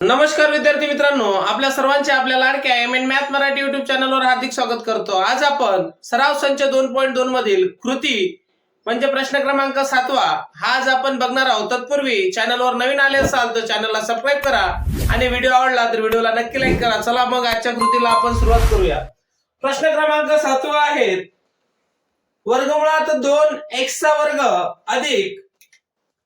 नमस्कार विद्यार्थी मित्रांनो आपल्या सर्वांचे आपल्या लाडक्या M N math Marathi YouTube चॅनलवर हार्दिक स्वागत करतो. आज आपण सराव संच दोन पॉईंट दोन मधील कृती म्हणजे प्रश्न क्रमांक सातवा हा आज आपण बघणार आहोत. तत्पूर्वी चॅनलवर नवीन आले असाल तर चॅनलला सबस्क्राईब करा. आणि व्हिडिओ आवडला तर व्हिडिओला नक्की लाईक करा. चला मग आजच्या कृतीला आपण सुरुवात करूया. प्रश्न क्रमांक सातवा आहे वर्गमुळात दोन एक्सचा वर्ग अधिक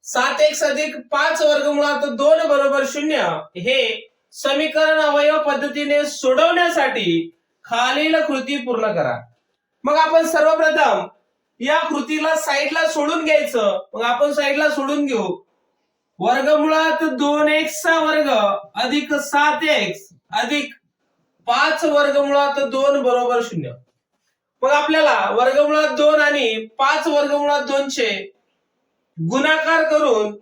सात एक्स अधिक पाच वर्गमुळात दोन बरोबर शून्य. हे समीकरण अवयव पद्धतीने सोडवण्यासाठी खालील कृती पूर्ण करा. मग आपण सर्वप्रथम या कृतीला साईडला सोडून घ्यायचं. मग आपण साईडला सोडून घेऊ. वर्गमुळात दोन एक्सचा वर्ग अधिक सात एक्स अधिक पाच वर्गमुळात दोन बरोबर शून्य. मग आपल्याला वर्गमुळात दोन आणि पाच वर्गमुळात दोनचे गुणाकार करून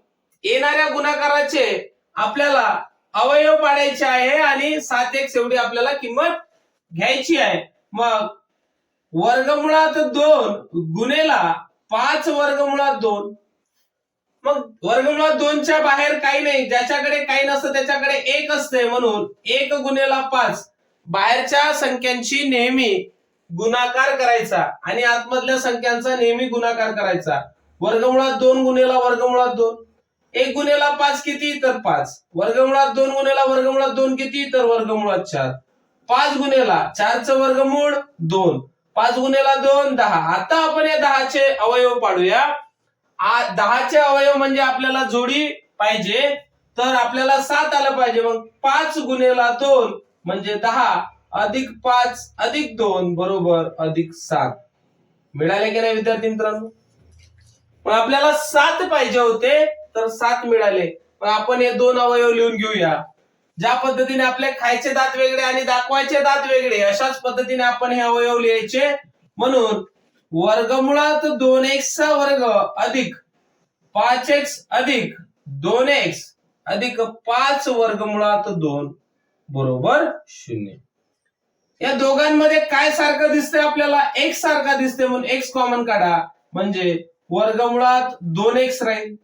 येणाऱ्या गुणाकाराचे आपल्याला अवयव पाडायचे आहे आणि सात एक एवढी आपल्याला किंमत घ्यायची आहे. मग वर्गमुळात दोन गुणेला पाच वर्गमुळात दोन. मग वर्गमुळात दोनच्या बाहेर काही नाही. ज्याच्याकडे काही नसतं त्याच्याकडे एक असते म्हणून एक गुणेला पाच. बाहेरच्या संख्यांची नेहमी गुणाकार करायचा आणि आतमधल्या संख्यांचा नेहमी गुणाकार करायचा. वर्गमुळात दोन गुणेला वर्गमुळात दोन. एक गुन्हेला पाच किती तर पाच. वर्गमुळात दोन गुणेला वर्गमुळात दोन किती तर वर्गमुळात चार. पाच गुणेला चारचं वर्गमूळ दोन. पाच गुन्हेला दोन दहा. आता आपण या दहाचे अवयव पाडूया. आ- दहाचे अवयव म्हणजे आपल्याला जोडी पाहिजे. तर आपल्याला सात आलं पाहिजे मग. पाच गुन्हेला दोन म्हणजे दहा. अधिक पाच अधिक दोन बरोबर अधिक सात. मिळाले की नाही विद्यार्थी मित्रांनो? पण आपल्याला सात पाहिजे होते तर सात मिळाले. पण आपण हे दोन अवयव लिहून घेऊया. ज्या पद्धतीने आपले खायचे दात वेगळे आणि दाखवायचे दात वेगळे अशाच पद्धतीने आपण हे अवयव लिहायचे. म्हणून वर्गमुळात दोन एक्सचा वर्ग अधिक पाच एक्स अधिक दोन एक्स अधिक पाच वर्गमुळात दोन बरोबर शून्य. या दोघांमध्ये काय सारखं दिसतंय आपल्याला? एक्स सारखा दिसते म्हणून एक्स कॉमन काढा. म्हणजे वर्गमुळात दोन एक्स राहील.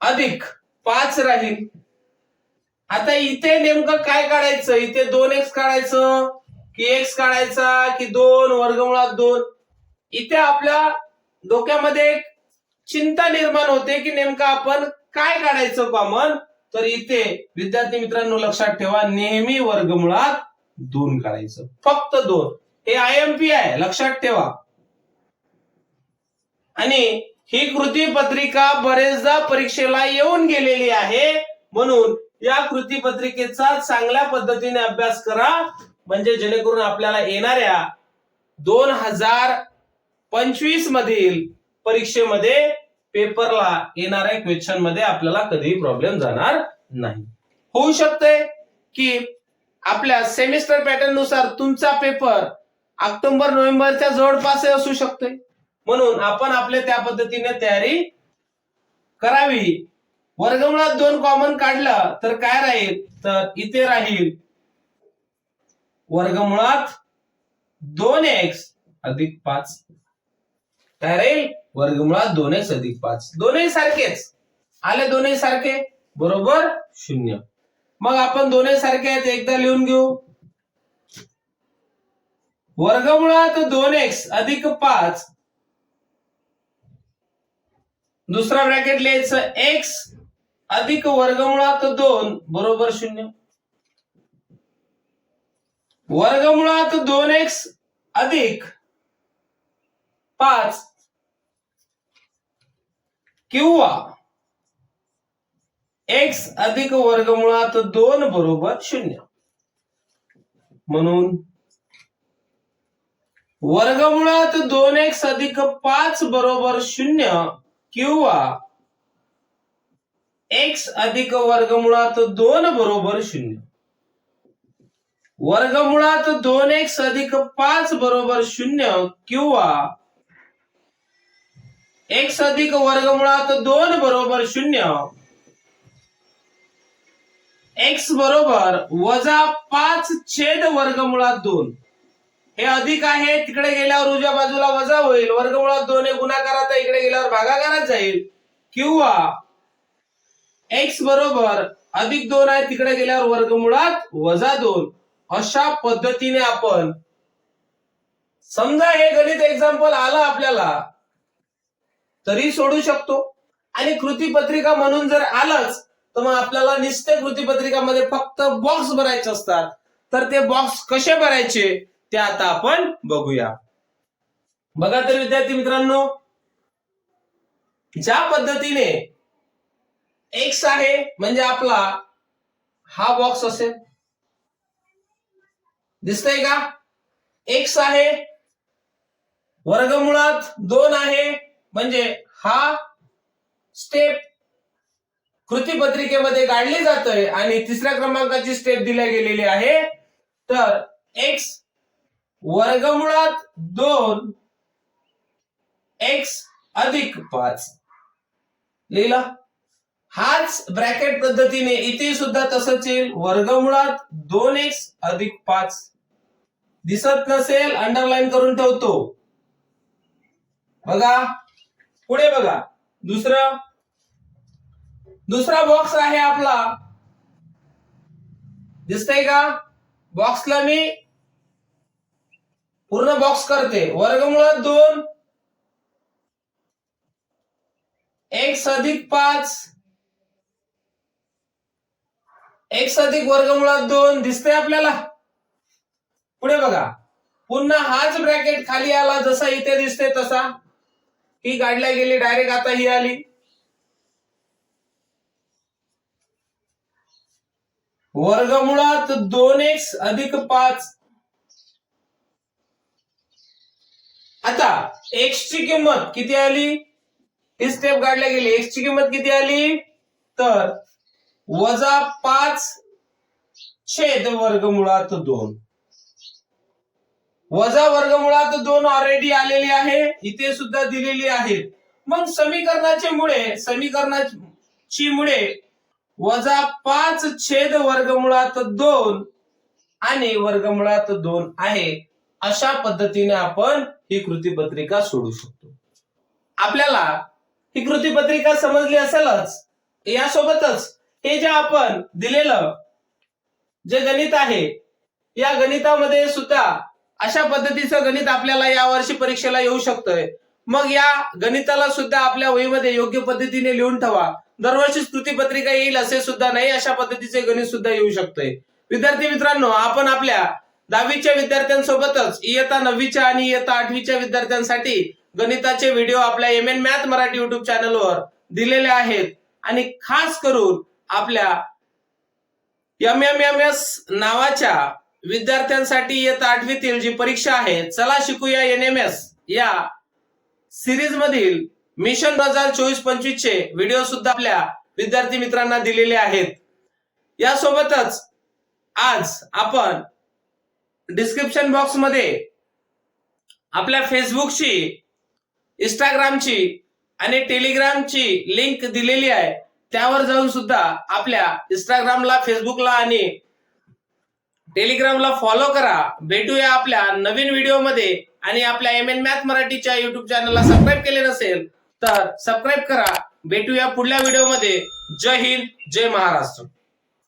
अधिक पाच राहील. आता इथे नेमकं काय काढायचं? इथे दोन एक्स काढायचं की एक्स काढायचा की दोन वर्गमुळात दोन. इथे आपल्या डोक्यामध्ये एक चिंता निर्माण होते की नेमकं आपण काय काढायचं कॉमन तर इथे विद्यार्थी मित्रांनो लक्षात ठेवा नेहमी वर्गमुळात दोन काढायचं. फक्त दोन. हे आय एम पी आहे लक्षात ठेवा. आणि ही कृती पत्रिका बरेचदा परीक्षेला येऊन गेलेली आहे. म्हणून या कृती पत्रिकेचा चांगल्या पद्धतीने अभ्यास करा. म्हणजे जेणेकरून आपल्याला येणाऱ्या दोन हजार पंचवीस मधील परीक्षेमध्ये पेपरला येणाऱ्या क्वेश्चनमध्ये आपल्याला कधीही प्रॉब्लेम जाणार नाही. होऊ शकते की आपल्या सेमिस्टर पॅटर्ननुसार तुमचा पेपर ऑक्टोबर नोव्हेंबरच्या जवळपास असू शकते. म्हणून आपण आपल्या त्या पद्धतीने तयारी करावी. वर्गमुळात दोन कॉमन काढलं तर काय राहील? तर इथे राहील. वर्गमुळात दोन एक्स अधिक पाच. काय राहील? वर्गमुळात दोन एक्स अधिक पाच. दोनही सारखेच. आले दोनही सारखे? बरोबर? शून्य. मग आपण दोन्ही सारखे आहेत एकदा लिहून घेऊ. वर्गमुळात दोन एक्स अधिक पाच. दुसरा ब्रॅकेट लिहायचं एक्स अधिक वर्गमुळात दोन बरोबर शून्य. वर्गमुळात दोन एक्स अधिक पाच. किंवा एक्स अधिक वर्गमुळात दोन बरोबर शून्य. म्हणून वर्गमुळात दोन एक्स अधिक पाच बरोबर शून्य. किंवा एक्स अधिक वर्गमुळात दोन बरोबर शून्य. वर्गमुळात दोन एक्स अधिक पाच बरोबर शून्य किंवा एक्स अधिक वर्गमुळात दोन बरोबर शून्य एक्स बरोबर वजा पाच छेद वर्गमुळात दोन. हे अधिक आहे तिकडे गेल्यावर उजव्या बाजूला वजा होईल. वर्गमुळात दोन हे गुणाकारात इकडे गेल्यावर भागाकारात जाईल. किंवा एक्स बरोबर अधिक दोन आहे तिकडे गेल्यावर वर्गमुळात वजा दोन. अशा पद्धतीने आपण समजा हे गणित एक्झाम्पल आलं आपल्याला तरी सोडू शकतो. आणि कृती पत्रिका म्हणून जर आलंच तर मग आपल्याला निश्चय कृती पत्रिकामध्ये फक्त बॉक्स भरायचे असतात. तर ते बॉक्स कसे भरायचे? ते आता आपण बघूया. बघा तर विद्यार्थी मित्रांनो ज्या पद्धतीने एक्स आहे म्हणजे आपला हा बॉक्स असेल. दिसतंय का? एक्स आहे वर्गमुळात दोन आहे म्हणजे हा स्टेप कृती पत्रिकेमध्ये काढली जातोय आणि तिसऱ्या क्रमांकाची स्टेप दिल्या गेलेली आहे. तर एक्स वर्गमुळात दोन एक्स अधिक पाच. लिहिला? हाच ब्रॅकेट पद्धतीने इथे सुद्धा तसंच येईल. वर्गमुळात दोन एक्स अधिक पाच. दिसत नसेल अंडरलाईन करून ठेवतो. बघा. पुढे बघा. दुसरं. दुसरा बॉक्स आहे आपला. दिसतंय का? बॉक्सला मी पूर्ण बॉक्स करते. वर्गमुळात दोन. एक्स अधिक पाच. एक्स अधिक वर्गमुळात दोन. दिसतंय आपल्याला? पुढे बघा. पुन्हा हाच ब्रॅकेट खाली आला जसा इथे दिसते तसा. ही काढल्या गेली डायरेक्ट आता ही आली. वर्गमुळात दोन एक्स अधिक पाच. आता एक्स ची किंमत किती आली? ही स्टेप काढल्या गेली. एक्स ची किंमत किती आली? तर वजा पाच छेद वर्गमुळात दोन. वजा वर्गमुळात दोन ऑलरेडी आलेली आहे. इथे सुद्धा दिलेली आहेत मग समीकरणाचे मुळे समीकरणाची मुळे वजा पाच छेद वर्गमुळात दोन आणि वर्गमुळात दोन आहे. अशा पद्धतीने आपण ही कृतीपत्रिका सोडू शकतो. आपल्याला ही कृतीपत्रिका समजली असेलच यासोबतच हे जे आपण दिलेलं जे गणित आहे या गणितामध्ये सुद्धा अशा पद्धतीचं गणित आपल्याला या वर्षी परीक्षेला येऊ शकतंय. मग या गणिताला सुद्धा आपल्या वहीमध्ये योग्य पद्धतीने लिहून ठेवा. दरवर्षी कृती पत्रिका येईल असे सुद्धा नाही अशा पद्धतीचे गणित सुद्धा येऊ शकतंय. विद्यार्थी मित्रांनो आपण आपल्या दहावीच्या विद्यार्थ्यांसोबतच इयत्ता नववीच्या आणि इयत्ता आठवीच्या विद्यार्थ्यांसाठी गणिताचे व्हिडिओ आपल्या M N math Marathi YouTube चॅनलवर दिलेले आहेत. आणि खास करून आपल्या एम एम एम एस नावाच्या विद्यार्थ्यांसाठी इयत्ता आठवीतील जी परीक्षा आहे चला शिकूया एन एम एस या सिरीज मधील मिशन दोन हजार चोवीस पंचवीस चे व्हिडिओ सुद्धा आपल्या विद्यार्थी मित्रांना दिलेले आहेत. यासोबतच आज आपण डिस्क्रिप्शन बॉक्समध्ये आपल्या फेसबुकची इंस्टाग्रामची आणि टेलिग्रामची लिंक दिलेली आहे. त्यावर जाऊन सुद्धा आपल्या इंस्टाग्रामला फेसबुकला आणि टेलिग्रामला फॉलो करा. भेटूया आपल्या नवीन व्हिडिओमध्ये आणि आपल्या एम एन मॅथ मराठीच्या युट्यूब चॅनलला सबस्क्राईब केले नसेल तर सबस्क्राईब करा. भेटूया पुढल्या व्हिडिओमध्ये जय हिंद जय महाराष्ट्र.